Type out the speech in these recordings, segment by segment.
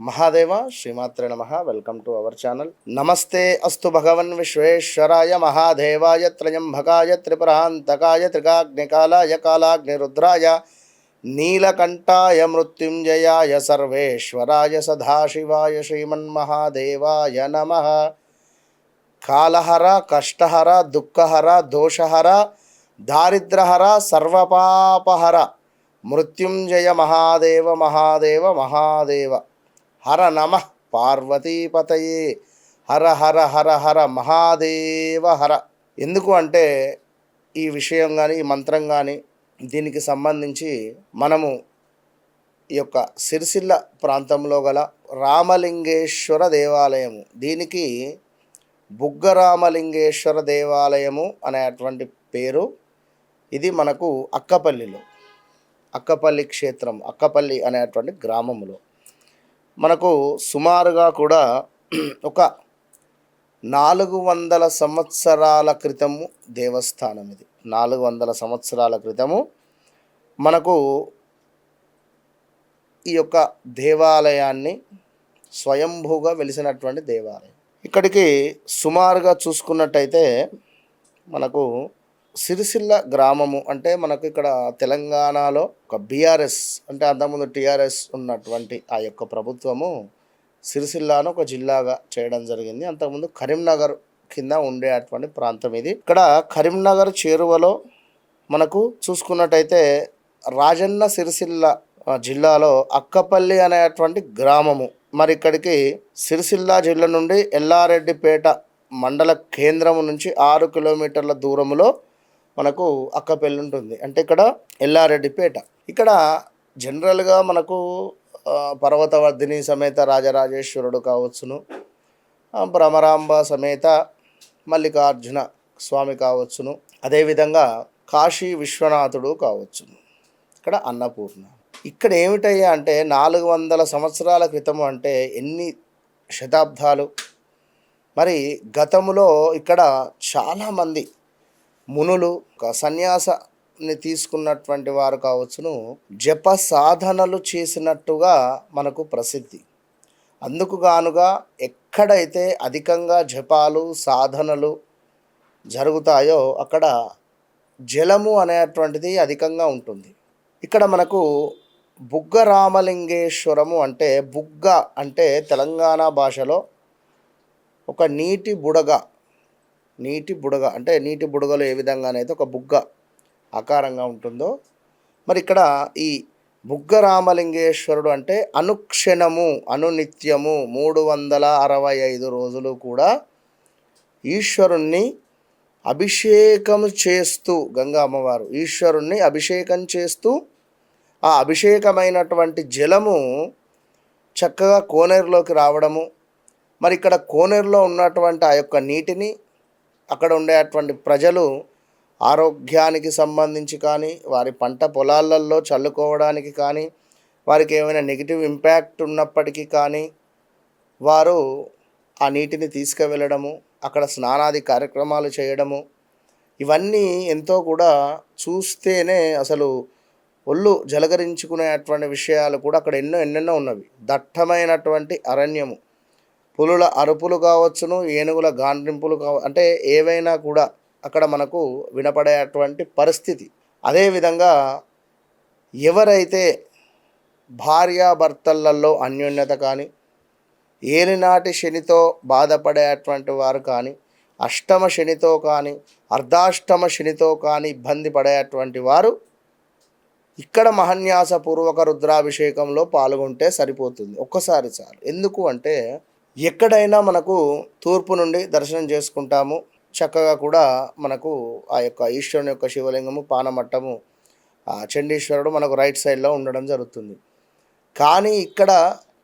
మహాదేవ శ్రీమాత్రే నమ. Welcome to our channel నమస్తే అస్తు భగవన్ విశ్వేశ్వరాయ మహాదేవాయ త్రయంభకాయ త్రిపురాంతకాయ త్రికాగ్నికాలాయ కాలాగ్నిరుద్రాయ నీలకంఠాయ మృత్యుంజయాయ సర్వేశ్వరాయ సదాశివాయ శ్రీమన్మహాదేవాయ నమ. కాలహర కష్టహర దుఃఖహర దోషహర దారిద్రహర సర్వపాపహర మృత్యుంజయ మహాదేవ మహాదేవ మహాదేవ. హర నమ పార్వతీపతయే. హర హర హర హర మహాదేవ హర. ఎందుకు అంటే ఈ విషయం కానీ ఈ మంత్రం కానీ దీనికి సంబంధించి మనము ఈ యొక్క సిరిసిల్ల ప్రాంతంలో గల రామలింగేశ్వర దేవాలయము దీనికి బుగ్గరామలింగేశ్వర దేవాలయము అనేటువంటి పేరు. ఇది మనకు అక్కపల్లిలో అక్కపల్లి క్షేత్రం అక్కపల్లి అనేటువంటి గ్రామంలో మనకు సుమారుగా కూడా ఒక నాలుగు వందల సంవత్సరాల క్రితము దేవస్థానం ఇది. నాలుగు వందల సంవత్సరాల క్రితము మనకు ఈ యొక్క దేవాలయాన్ని స్వయంభూగా వెలిసినటువంటి దేవాలయం. ఇక్కడికి సుమారుగా చూసుకున్నట్టయితే మనకు సిరిసిల్ల గ్రామము అంటే మనకు ఇక్కడ తెలంగాణలో ఒక బీఆర్ఎస్ అంటే అంతకుముందు టీఆర్ఎస్ ఉన్నటువంటి ఆ యొక్క ప్రభుత్వము సిరిసిల్లాను ఒక జిల్లాగా చేయడం జరిగింది. అంతకుముందు కరీంనగర్ కింద ఉండేటువంటి ప్రాంతం ఇది. ఇక్కడ కరీంనగర్ చేరువలో మనకు చూసుకున్నట్టయితే రాజన్న సిరిసిల్ల జిల్లాలో అక్కపల్లి అనేటువంటి గ్రామము. మరి ఇక్కడికి సిరిసిల్ల జిల్లా నుండి ఎల్లారెడ్డిపేట మండల కేంద్రము నుంచి ఆరు కిలోమీటర్ల దూరంలో మనకు అక్కపెల్లి ఉంటుంది. అంటే ఇక్కడ ఎల్లారెడ్డిపేట. ఇక్కడ జనరల్గా మనకు పర్వతవర్ధిని సమేత రాజరాజేశ్వరుడు కావచ్చును. భ్రమరాంబ సమేత మల్లికార్జున స్వామి కావచ్చును. అదేవిధంగా కాశీ విశ్వనాథుడు కావచ్చును. ఇక్కడ అన్నపూర్ణ. ఇక్కడ ఏమిటయ్యా అంటే నాలుగు వందల సంవత్సరాల క్రితం అంటే ఎన్ని శతాబ్దాలు? మరి గతంలో ఇక్కడ చాలామంది మునులు ఒక సన్యాసాన్ని తీసుకున్నటువంటి వారు కావచ్చును. జప సాధనలు చేసినట్టుగా మనకు ప్రసిద్ధి. అందుకు గానుగా ఎక్కడైతే అధికంగా జపాలు సాధనలు జరుగుతాయో అక్కడ జలము అనేటువంటిది అధికంగా ఉంటుంది. ఇక్కడ మనకు బుగ్గ రామలింగేశ్వరము అంటే బుగ్గ అంటే తెలంగాణ భాషలో ఒక నీటి బుడగ. నీటి బుడగ అంటే నీటి బుడగలో ఏ విధంగానైతే ఒక బుగ్గ ఆకారంగా ఉంటుందో మరి ఇక్కడ ఈ బుగ్గ రామలింగేశ్వరుడు అంటే అనుక్షణము అనునిత్యము మూడు వందల అరవై ఐదు రోజులు కూడా ఈశ్వరుణ్ణి అభిషేకం చేస్తూ గంగా అమ్మవారు ఈశ్వరుణ్ణి అభిషేకం చేస్తూ ఆ అభిషేకమైనటువంటి జలము చక్కగా కోనేరులోకి రావడము మరి ఇక్కడ కోనేరులో ఉన్నటువంటి ఆ యొక్క నీటిని అక్కడ ఉండేటువంటి ప్రజలు ఆరోగ్యానికి సంబంధించి కానీ వారి పంట పొలాలలో చల్లుకోవడానికి కానీ వారికి ఏమైనా నెగిటివ్ ఇంపాక్ట్ ఉన్నప్పటికీ కానీ వారు ఆ నీటిని తీసుకువెళ్ళడము అక్కడ స్నానాది కార్యక్రమాలు చేయడము ఇవన్నీ ఎంతో కూడా చూస్తేనే అసలు ఒళ్ళు జలగరించుకునేటువంటి విషయాలు కూడా అక్కడ ఎన్నో ఎన్నెన్నో ఉన్నవి. దట్టమైనటువంటి అరణ్యము. పులుల అరుపులు కావచ్చును ఏనుగుల గాండ్రింపులు కావ అంటే ఏవైనా కూడా అక్కడ మనకు వినపడేటువంటి పరిస్థితి. అదేవిధంగా ఎవరైతే భార్యాభర్తలలో అన్యోన్యత కానీ ఏలినాటి శనితో బాధపడేటువంటి వారు కానీ అష్టమ శనితో కానీ అర్ధాష్టమ శనితో కానీ ఇబ్బంది పడేటువంటి వారు ఇక్కడ మహన్యాసపూర్వక రుద్రాభిషేకంలో పాల్గొంటే సరిపోతుంది. ఒక్కసారి చాలు. ఎందుకు అంటే ఎక్కడైనా మనకు తూర్పు నుండి దర్శనం చేసుకుంటాము. చక్కగా కూడా మనకు ఆ యొక్క ఈశ్వరుని యొక్క శివలింగము పానమట్టము ఆ చండీశ్వరుడు మనకు రైట్ సైడ్లో ఉండడం జరుగుతుంది. కానీ ఇక్కడ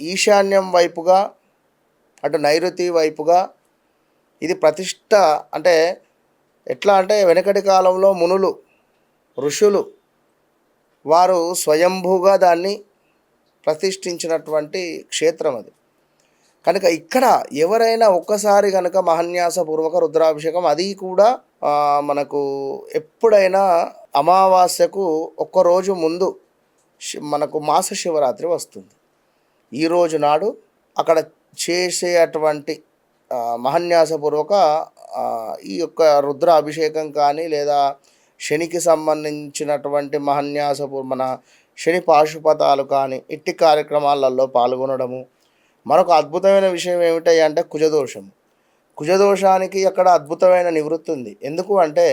ఈశాన్యం వైపుగా అటు నైరుతి వైపుగా ఇది ప్రతిష్ట అంటే ఎట్లా అంటే వెనకటి కాలంలో మునులు ఋషులు వారు స్వయంభూగా దాన్ని ప్రతిష్ఠించినటువంటి క్షేత్రం అది. కనుక ఇక్కడ ఎవరైనా ఒక్కసారి కనుక మహన్యాసపూర్వక రుద్రాభిషేకం అది కూడా మనకు ఎప్పుడైనా అమావాస్యకు ఒక్కరోజు ముందు శి- మనకు మాస శివరాత్రి వస్తుంది. ఈరోజు నాడు అక్కడ చేసే అటువంటి మహాన్యాసపూర్వక ఈ యొక్క రుద్ర అభిషేకం కానీ లేదా శనికి సంబంధించినటువంటి మహాన్యాసపూర్ మన శని పాశుపతాలు కానీ ఇట్టి కార్యక్రమాలలో పాల్గొనడము మరొక అద్భుతమైన విషయం ఏమిటి అంటే కుజదోషం. కుజదోషానికి అక్కడ అద్భుతమైన నివృత్తి ఉంది. ఎందుకు అంటే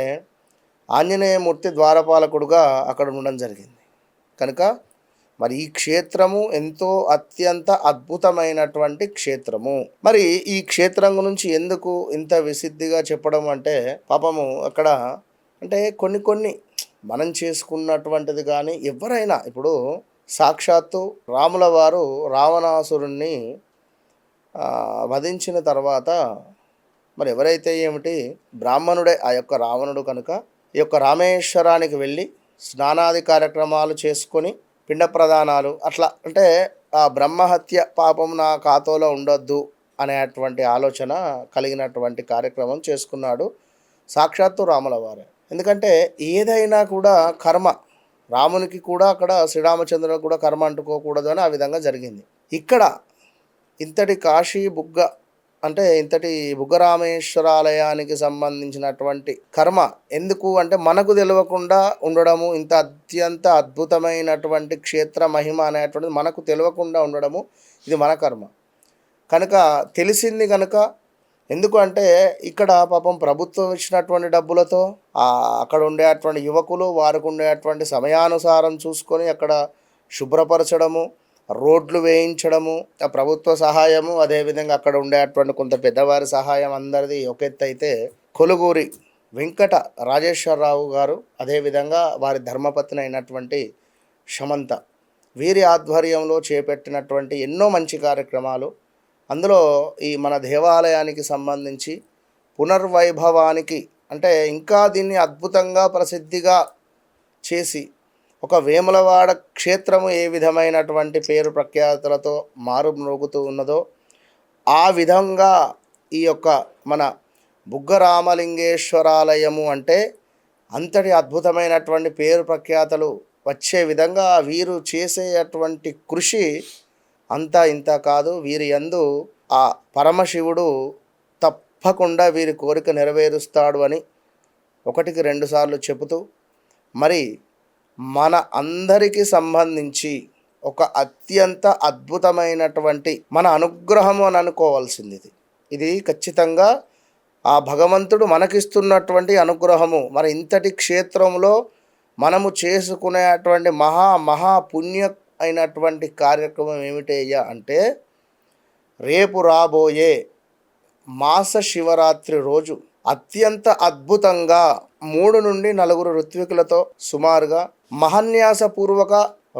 ఆంజనేయమూర్తి ద్వారపాలకుడుగా అక్కడ ఉండడం జరిగింది. కనుక మరి ఈ క్షేత్రము ఎంతో అత్యంత అద్భుతమైనటువంటి క్షేత్రము. మరి ఈ క్షేత్రం గురించి ఎందుకు ఇంత విసిద్ధిగా చెప్పడం అంటే పాపము అక్కడ అంటే కొన్ని కొన్ని మనం చేసుకున్నటువంటిది కానీ ఎవరైనా ఇప్పుడు సాక్షాత్తు రాముల వారు రావణాసురుణ్ణి వధించిన తర్వాత మరి ఎవరైతే ఏమిటి బ్రాహ్మణుడే ఆ యొక్క రావణుడు కనుక ఈ యొక్క రామేశ్వరానికి వెళ్ళి స్నానాది కార్యక్రమాలు చేసుకొని పిండ ప్రదానాలు అట్లా అంటే ఆ బ్రహ్మహత్య పాపం నా ఖాతాలో ఉండొద్దు అనేటువంటి ఆలోచన కలిగినటువంటి కార్యక్రమం చేసుకున్నాడు సాక్షాత్తు రాముల వారే. ఎందుకంటే ఏదైనా కూడా కర్మ రామునికి కూడా అక్కడ శ్రీరామచంద్రుడు కూడా కర్మ అంటుకోకూడదు అని ఆ విధంగా జరిగింది. ఇక్కడ ఇంతటి కాశీ బుగ్గ అంటే ఇంతటి బుగ్గరామేశ్వరాలయానికి సంబంధించినటువంటి కర్మ ఎందుకు అంటే మనకు తెలియకుండా ఉండడము ఇంత అత్యంత అద్భుతమైనటువంటి క్షేత్ర మహిమ అనేటువంటిది మనకు తెలియకుండా ఉండడము ఇది మన కర్మ. కనుక తెలిసింది కనుక ఎందుకు అంటే ఇక్కడ పాపం ప్రభుత్వం ఇచ్చినటువంటి డబ్బులతో అక్కడ ఉండేటువంటి యువకులు వారికి ఉండేటువంటి సమయానుసారం చూసుకొని అక్కడ శుభ్రపరచడము రోడ్లు వేయించడము ఆ ప్రభుత్వ సహాయము అదేవిధంగా అక్కడ ఉండేటువంటి కొంత పెద్దవారి సహాయం అందరిది ఒక ఎత్తు అయితే కొలుగూరి వెంకట రాజేశ్వరరావు గారు అదేవిధంగా వారి ధర్మపత్ని అయినటువంటి షమంత వీరి ఆధ్వర్యంలో చేపట్టినటువంటి ఎన్నో మంచి కార్యక్రమాలు. అందులో ఈ మన దేవాలయానికి సంబంధించి పునర్వైభవానికి అంటే ఇంకా దీన్ని అద్భుతంగా ప్రసిద్ధిగా చేసి ఒక వేములవాడ క్షేత్రము ఏ విధమైనటువంటి పేరు ప్రఖ్యాతులతో మారుమ్రోగుతూ ఉన్నదో ఆ విధంగా ఈ యొక్క మన బుగ్గరామలింగేశ్వరాలయము అంటే అంతటి అద్భుతమైనటువంటి పేరు ప్రఖ్యాతలు వచ్చే విధంగా వీరు చేసేటువంటి కృషి అంతా ఇంత కాదు. వీరి యందు ఆ పరమశివుడు తప్పకుండా వీరి కోరిక నెరవేరుస్తాడు అని ఒకటికి రెండుసార్లు చెబుతూ మరి మన అందరికి సంబంధించి ఒక అత్యంత అద్భుతమైనటువంటి మన అనుగ్రహము అని అనుకోవాల్సింది ఇది. ఇది ఖచ్చితంగా ఆ భగవంతుడు మనకిస్తున్నటువంటి అనుగ్రహము. మరి ఇంతటి క్షేత్రంలో మనము చేసుకునేటువంటి మహా మహా పుణ్య అయినటువంటి కార్యక్రమం ఏమిటయ్యా అంటే రేపు రాబోయే మాస శివరాత్రి రోజు అత్యంత అద్భుతంగా మూడు నుండి నలుగురు ఋత్వికులతో సుమారుగా మహన్యాసపూర్వక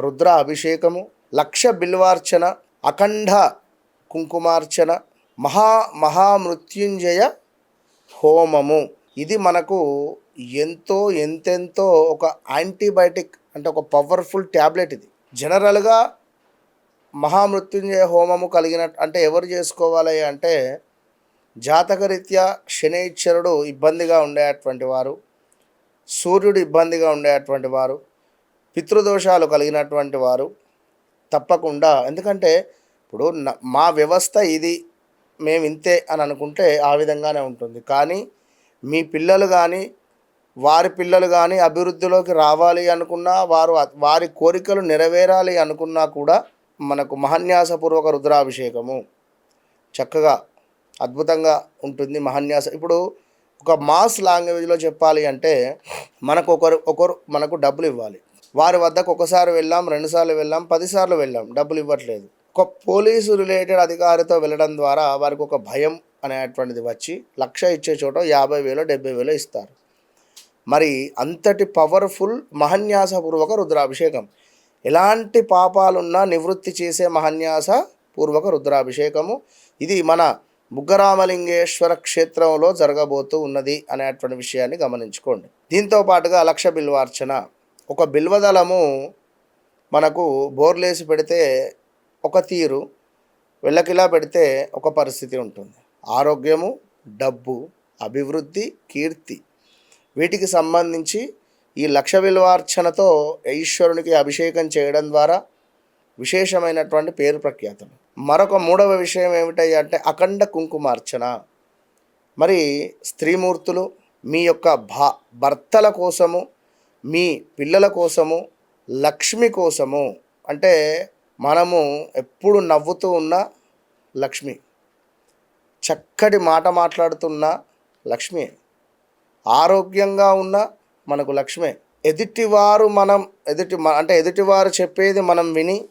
రుద్ర అభిషేకము లక్ష బిల్వార్చన అఖండ కుంకుమార్చన మహా మహామృత్యుంజయ హోమము. ఇది మనకు ఎంతో ఎంతెంతో ఒక యాంటీబయాటిక్ అంటే ఒక పవర్ఫుల్ ట్యాబ్లెట్ ఇది. జనరల్గా మహామృత్యుంజయ హోమము కలిగిన అంటే ఎవరు చేసుకోవాలి అంటే జాతకరీత్యా శనైశ్వరుడు ఇబ్బందిగా ఉండేటువంటి వారు సూర్యుడు ఇబ్బందిగా ఉండేటువంటి వారు పితృదోషాలు కలిగినటువంటి వారు తప్పకుండా. ఎందుకంటే ఇప్పుడు మా వ్యవస్థ ఇది మేము ఇంతే అని అనుకుంటే ఆ విధంగానే ఉంటుంది. కానీ మీ పిల్లలు కానీ వారి పిల్లలు కానీ అభివృద్ధిలోకి రావాలి అనుకున్నా వారు వారి కోరికలు నెరవేరాలి అనుకున్నా కూడా మనకు మహన్యాసపూర్వక రుద్రాభిషేకము చక్కగా అద్భుతంగా ఉంటుంది మహన్యాస. ఇప్పుడు ఒక మాస్ లాంగ్వేజ్లో చెప్పాలి అంటే మనకు ఒకరు ఒకరు మనకు డబ్బులు ఇవ్వాలి. వారి వద్దకు ఒకసారి వెళ్ళాం రెండుసార్లు వెళ్ళాం పదిసార్లు వెళ్ళాం. డబ్బులు ఇవ్వట్లేదు. ఒక పోలీసు రిలేటెడ్ అధికారితో వెళ్ళడం ద్వారా వారికి ఒక భయం అనేటువంటిది వచ్చి లక్ష ఇచ్చే చోట యాభై వేలు డెబ్బై వేలు ఇస్తారు. మరి అంతటి పవర్ఫుల్ మహన్యాసపూర్వక రుద్రాభిషేకం. ఎలాంటి పాపాలున్నా నివృత్తి చేసే మహన్యాస పూర్వక రుద్రాభిషేకము. ఇది మన బుగ్గరామలింగేశ్వర క్షేత్రంలో జరగబోతూ ఉన్నది అనేటువంటి విషయాన్ని గమనించుకోండి. దీంతో పాటుగా లక్ష బిల్వార్చన ఒక బిల్వదళము మనకు బోర్లేసి పెడితే ఒక తీరు వెళ్ళకిలా పెడితే ఒక పరిస్థితి ఉంటుంది. ఆరోగ్యము డబ్బు అభివృద్ధి కీర్తి వీటికి సంబంధించి ఈ లక్ష విలువార్చనతో ఈశ్వరునికి అభిషేకం చేయడం ద్వారా విశేషమైనటువంటి పేరు ప్రఖ్యాతలు మరొక మూడవ విషయం ఏమిటయ్యా అంటే అఖండ కుంకుమార్చన. మరి స్త్రీమూర్తులు మీ యొక్క భా భర్తల కోసము మీ పిల్లల కోసము లక్ష్మి కోసము అంటే మనము ఎప్పుడు నవ్వుతూ ఉన్న లక్ష్మి. చక్కటి మాట మాట్లాడుతున్న లక్ష్మి. ఆరోగ్యంగా ఉన్న మనకు లక్ష్మే. ఎదుటివారు మనం ఎదుటి మ- అంటే ఎదుటివారు చెప్పేది మనం విని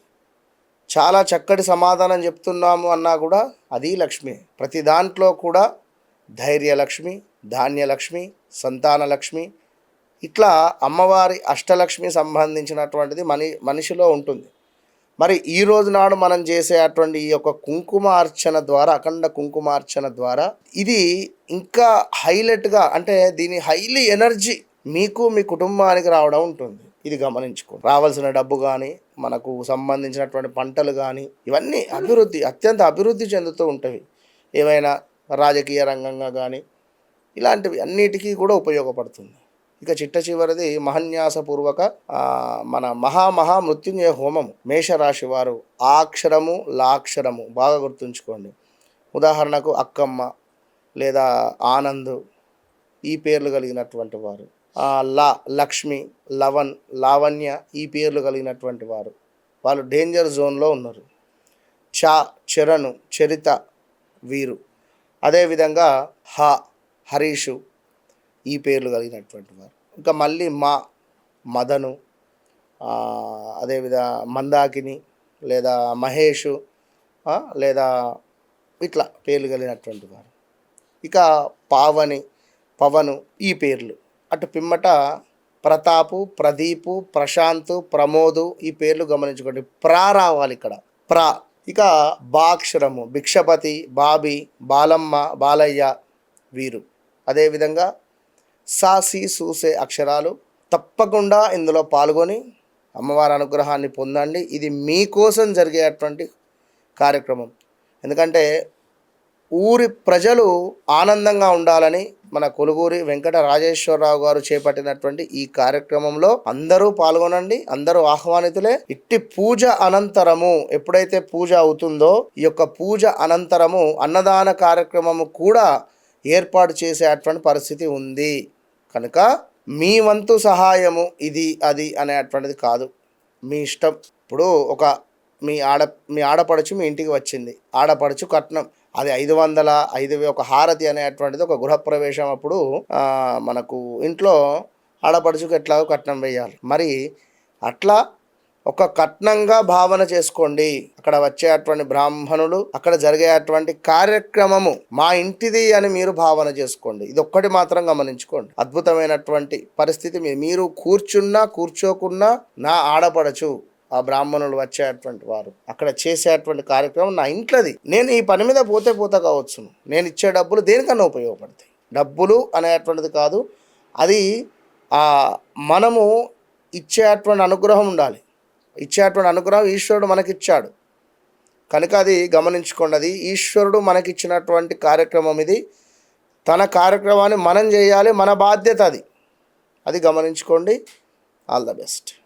చాలా చక్కటి సమాధానం చెప్తున్నాము అన్నా కూడా అది లక్ష్మి. ప్రతి దాంట్లో కూడా ధైర్యలక్ష్మి ధాన్యలక్ష్మి సంతానలక్ష్మి ఇట్లా అమ్మవారి అష్టలక్ష్మి సంబంధించినటువంటిది మని మనిషిలో ఉంటుంది. మరి ఈ రోజు నాడు మనం చేసేటువంటి ఈ యొక్క కుంకుమార్చన ద్వారా అఖండ కుంకుమార్చన ద్వారా ఇది ఇంకా హైలైట్గా అంటే దీని హైలీ ఎనర్జీ మీకు మీ కుటుంబానికి రావడం ఉంటుంది. ఇది గమనించుకో రావాల్సిన డబ్బు కానీ మనకు సంబంధించినటువంటి పంటలు కానీ ఇవన్నీ అభివృద్ధి అత్యంత అభివృద్ధి చెందుతూ ఉంటాయి. ఏవైనా రాజకీయ రంగంగా కానీ ఇలాంటివి అన్నిటికీ కూడా ఉపయోగపడుతుంది. ఇక చిట్ట చివరిది మహన్యాసపూర్వక మన మహామహా మృత్యుంజయ హోమము మేషరాశి వారు ఆక్షరము లాక్షరము లా అక్షరము బాగా గుర్తుంచుకోండి. ఉదాహరణకు అక్కమ్మ లేదా ఆనంద్ ఈ పేర్లు కలిగినటువంటి వారు. లా లక్ష్మి లవన్ లావణ్య ఈ పేర్లు కలిగినటువంటి వారు. వాళ్ళు డేంజర్ జోన్లో ఉన్నారు. చా చరణు చరిత వీరు. అదేవిధంగా హ హరీషు ఈ పేర్లు కలిగినటువంటి వారు. ఇంకా మళ్ళీ మా మదను అదేవిధ మందాకిని లేదా మహేషు లేదా ఇట్లా పేర్లు కలిగినటువంటి వారు. ఇక పావని పవను ఈ పేర్లు. అటు పిమ్మట ప్రతాపు ప్రదీపు ప్రశాంత్ ప్రమోదు ఈ పేర్లు గమనించుకోండి. ప్రా రావాలి ఇక్కడ. ప్రా. ఇక బాక్షరము భిక్షపతి బాబి బాలమ్మ బాలయ్య వీరు. అదేవిధంగా సాసి సూసే అక్షరాలు తప్పకుండా ఇందులో పాల్గొని అమ్మవారి అనుగ్రహాన్ని పొందండి. ఇది మీకోసం జరిగేటువంటి కార్యక్రమం. ఎందుకంటే ఊరి ప్రజలు ఆనందంగా ఉండాలని మన కొలుగూరి వెంకట రాజేశ్వరరావు గారు చేపట్టినటువంటి ఈ కార్యక్రమంలో అందరూ పాల్గొనండి. అందరూ ఆహ్వానితులే. ఇట్టి పూజ అనంతరము ఎప్పుడైతే పూజ అవుతుందో ఈ యొక్క పూజ అనంతరము అన్నదాన కార్యక్రమము కూడా ఏర్పాటు చేసేటువంటి పరిస్థితి ఉంది. కనుక మీ వంతు సహాయము ఇది అది అనేటువంటిది కాదు. మీ ఇష్టం. ఇప్పుడు ఒక మీ ఆడ మీ ఆడపడుచు మీ ఇంటికి వచ్చింది. ఆడపడుచు కట్నం. అది ఐదు వందల ఐదు ఒక హారతి అనేటువంటిది ఒక గృహప్రవేశం అప్పుడు మనకు ఇంట్లో ఆడపడుచుకు ఎట్లాగో కట్నం వేయాలి. మరి అట్లా ఒక కట్నంగా భావన చేసుకోండి. అక్కడ వచ్చేటువంటి బ్రాహ్మణులు అక్కడ జరిగేటువంటి కార్యక్రమము మా ఇంటిది అని మీరు భావన చేసుకోండి. ఇది ఒక్కటి మాత్రం గమనించుకోండి. అద్భుతమైనటువంటి పరిస్థితి మీరు కూర్చున్నా కూర్చోకున్నా నా ఆడపడచు ఆ బ్రాహ్మణులు వచ్చేటువంటి వారు. అక్కడ చేసేటువంటి కార్యక్రమం నా ఇంట్లోది. నేను ఈ పని మీద పోతే పోతా కావచ్చును. నేను ఇచ్చే డబ్బులు దేనికన్నా ఉపయోగపడతాయి. డబ్బులు అనేటువంటిది కాదు అది మనము ఇచ్చేటువంటి అనుగ్రహం ఉండాలి. ఇచ్చేటువంటి అనుగ్రహం ఈశ్వరుడు మనకిచ్చాడు. కనుక అది గమనించుకోండి అది ఈశ్వరుడు మనకిచ్చినటువంటి కార్యక్రమం ఇది. తన కార్యక్రమాన్ని మనం చేయాలి మన బాధ్యత అది. అది గమనించుకోండి. All the best.